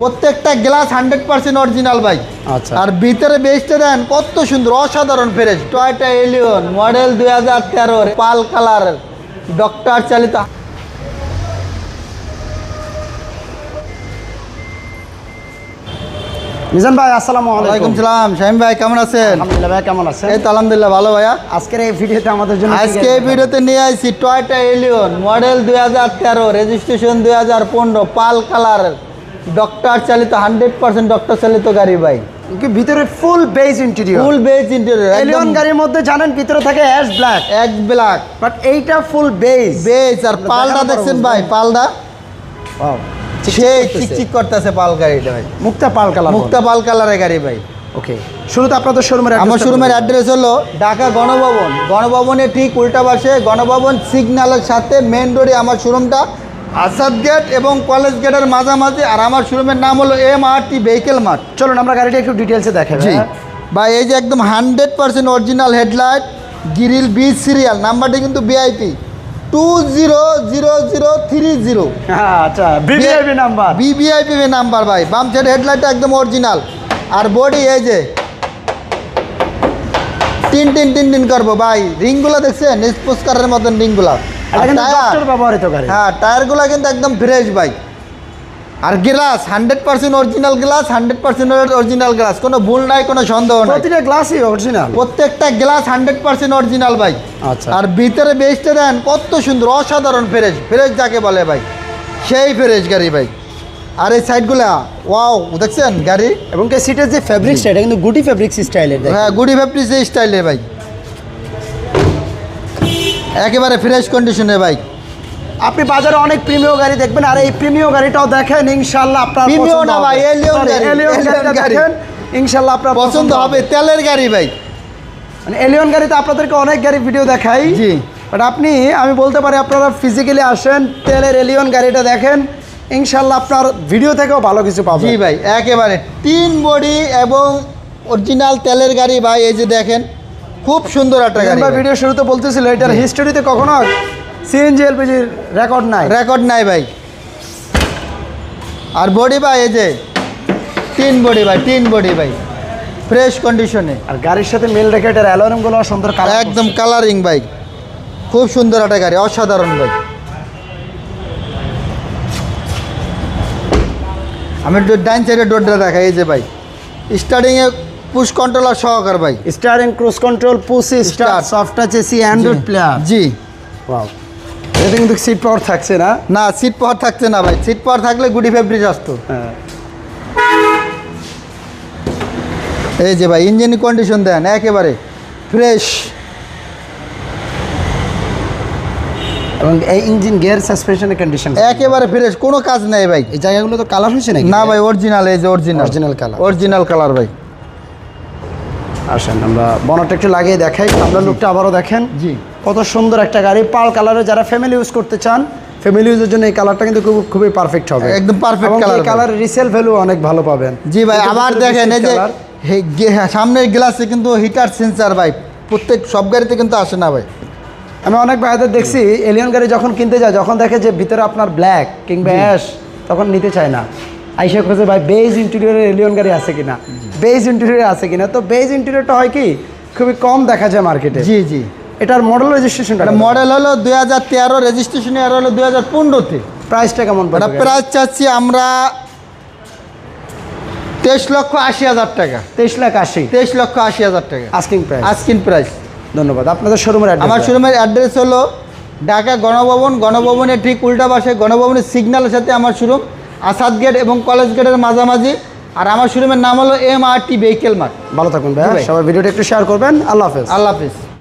প্রত্যেকটা glass hundred percent original ভাই। আচ্ছা। আর ভিতরে বেচতে দেন কত সুন্দর অসাধারণ ফ্রেশ টয়টা এলিয়ন মডেল দুই হাজার তেরোর পাল কালার ডক্টর চালিত মিজান ভাই আসসালামু ওয়ালাইকুম আলাইকুম সালাম। শাহিম ভাই কেমন আছেন? আলহামদুলিল্লাহ ভাই কেমন আছেন? এই তো আলহামদুলিল্লাহ ভালো ভাইয়া। আজকের এই ভিডিওতে আমাদের জন্য আজকে এই ভিডিওতে নিয়ে আসছি টয়টা এলিয়ন মডেল দুই হাজার তেরো রেজিস্ট্রেশন দুই হাজার পনেরো পাল কালার ডক্টর চালিত হান্ড্রেড পার্সেন্ট ডক্টর চালিত গাড়ি ভাই। ভিতরে full beige interior full beige interior Allion গাড়ির মধ্যে জানেন ভিতরে থাকে অ্যাশ ব্ল্যাক এক ব্ল্যাক বাট এইটা ফুল বেজ বেজ আর পালটা দেখছেন ভাই পালটা ওয়াও সে চিকচিক করতেছে। পাল গাড়িটা ভাই। মুক্তা পাল কালার মুক্তা পাল কালারের গাড়ি ভাই। ওকে শুরুতে আপনাদের শোরুমের আমার শোরুমের অ্যাড্রেস হলো ঢাকা গণভবন। গণভবনে ঠিক উল্টা পাশে গণভবন সিগন্যালের সাথে মেন রোডে আমার শোরুমটা আসাদ গেট এবং কলেজ গেটের মাঝামাঝি আর আমার শোরুমের নাম হলো M R T vehicle mart. চলুন আমরা গাড়িটা একটু ডিটেলসে দেখাই জি। ভাই এই যে একদম hundred percent original headlight grille B serial নাম্বারটি কিন্তু VIP two zero zero zero three zero আচ্ছা ভিভিআইপি নাম্বার বিবিআইপি নাম্বার ভাই। বাম সাইড হেডলাইটটা একদম অরিজিনাল আর বডি এই যে টিন টিন টিন টিন করব ভাই। রিংগুলো দেখছেন? স্পোস্কারের মতন রিংগুলো এটা কিন্তু ডক্টর ব্যবহৃত গাড়ি। হ্যাঁ টায়ারগুলো কিন্তু একদম ফ্রেশ ভাই আর glass hundred percent original glass hundred percent original glass কোনো ভুল নাই কোনো সন্দেহ নাই। প্রতিটা গ্লাসই অরিজিনাল প্রত্যেকটা গ্লাস হান্ড্রেড পার্সেন্ট অরিজিনাল ভাই আচ্ছা। আর ভিতরে বেচতে দেন কত সুন্দর অসাধারণ ফ্রেশ ফ্রেশ যাকে বলে ভাই সেই ফ্রেশ গাড়ি ভাই আর এই সাইডগুলা ওয়াও দেখছেন গাড়ি? এবং সিটের যে ফেব্রিক্স এটা কিন্তু গুটি ফেব্রিক্স স্টাইলের হ্যাঁ গুডি ফ্যাপ্রি সেই স্টাইলের ভাই একেবারে ফ্রেশ কন্ডিশনে ভাই। আপনি বাজারে অনেক প্রিমিয় গাড়ি দেখবেন আর এই প্রিমিয় গাড়িটাও দেখেন ইনশাআল্লাহ আপনার Premium না ভাই, গাড়িটা দেখেন ইনশাআল্লাহ আপনার পছন্দ হবে। তেলের গাড়ি ভাই। মানে এলিয়ন গাড়িতে আপনাদেরকে অনেক গাড়ি ভিডিও দেখাই। জি। বাট আপনি আমি বলতে পারি আপনারা ফিজিক্যালি আসেন তেলের এলিয়ন গাড়িটা দেখেন ইনশাআল্লাহ আপনার ভিডিও থেকেও ভালো কিছু পাবেন। জি ভাই একেবারে। তিন বডি এবং অরিজিনাল তেলের গাড়ি ভাই এই যে দেখেন খুব সুন্দর একটা গাড়ি আমরা ভিডিও শুরুতে বলতেছিল এটার হিস্টোরিতে কখনো সিএনজি এলপিজির রেকর্ড নাই? রেকর্ড নাই ভাই। আর বডি ভাই এই যে তিন বডি ভাই তিন বডি ভাই ফ্রেশ কন্ডিশনে আর গাড়ির সাথে মিল রেখে এটার অ্যালোরিমগুলো সুন্দর কালার একদম কালারিং ভাই। খুব সুন্দর একটা গাড়ি অসাধারণ ভাই। আমি ডাইন সাইডে ডোরটা দেখাই এই যে ভাই। স্টার্টিংয়ে পুশ কন্ট্রোলার সহকার ভাই। Steering cruise control push start. Soft touch AC Android player জি। ওয়াও এটা কিন্তু সিট পাওয়ার থাকছে না? না সিট পাওয়ার থাকছে না ভাই। সিট পাওয়ার থাকলে গুডি ফেব্রিজ আসতো। হ্যাঁ। এই যে ভাই ইঞ্জিন কন্ডিশন দেন একেবারে ফ্রেশ এবং এই ইঞ্জিন গিয়ার সাসপেনশনের কন্ডিশন একেবারে ফ্রেশ কোনো কাজ নাই ভাই। এই জায়গাগুলো তো কালার হয়েছে নাকি? না ভাই অরিজিনাল এই যে original Original colour. Original colour ভাই। আসেন আমরা বনটা একটু লাগিয়ে দেখাই। আপনার লুকটা আবারও দেখেন। জি। কত সুন্দর একটা গাড়ি পাল কালারে যারা ফ্যামিলি ইউজ করতে চান ফ্যামিলি ইউজের জন্য এই কালারটা কিন্তু খুব খুবই পারফেক্ট হবে। একদম এই ভাই। কালার রিসেল ভ্যালু অনেক ভালো পাবেন। জি ভাই আবার দেখেন এই যে হ্যাঁ, সামনের গ্লাসে কিন্তু হিটার সেন্সার ভাই। প্রত্যেক সব গাড়িতে কিন্তু আসে না ভাই। আমি অনেক ভাইদের দেখছি এলিয়ন গাড়ি যখন কিনতে যায় যখন দেখে যে ভিতরে আপনার ব্ল্যাক কিংবা অ্যাশ তখন নিতে চায় না। আইসা খোঁজে ভাই বেজ ইন্টেরিয়রের এলিয়ন গাড়ি আছে কিনা? বেজ ইন্টেরিয়র আছে কিনা? তো বেজ ইন্টেরিয়রটা হয় কি খুবই কম দেখা যায় মার্কেটে জি জি। এটার মডেল রেজিস্ট্রেশনটা মডেল হলো দুই হাজার তেরো রেজিস্ট্রেশন ইয়ার হলো দুই হাজার পনেরোতে। প্রাইসটা কেমন এটা পড়বে? প্রাইস চাচ্ছি আমরা তেইশ লক্ষ আশি হাজার টাকা। তেইশ লাখ আশি। তেইশ লক্ষ আশি হাজার টাকা। আস্কিং প্রাইস আস্কিং প্রাইস ধন্যবাদ। আপনাদের শোরুমের আমার শোরুমের অ্যাড্রেস হলো ঢাকা গণভবন। গণভবনের ঠিক উল্টা পাশে গণভবনের সিগন্যালের সাথে আমার শোরুম আসাদ গেট এবং কলেজ গেটের মাঝামাঝি। আর আমার শোরুমের নাম হলো M R T vehicle mart ভালো থাকুন ভাই ভাই। সবাই ভিডিওটা একটু শেয়ার করবেন। আল্লাহ হাফেজ। আল্লাহ হাফিজ।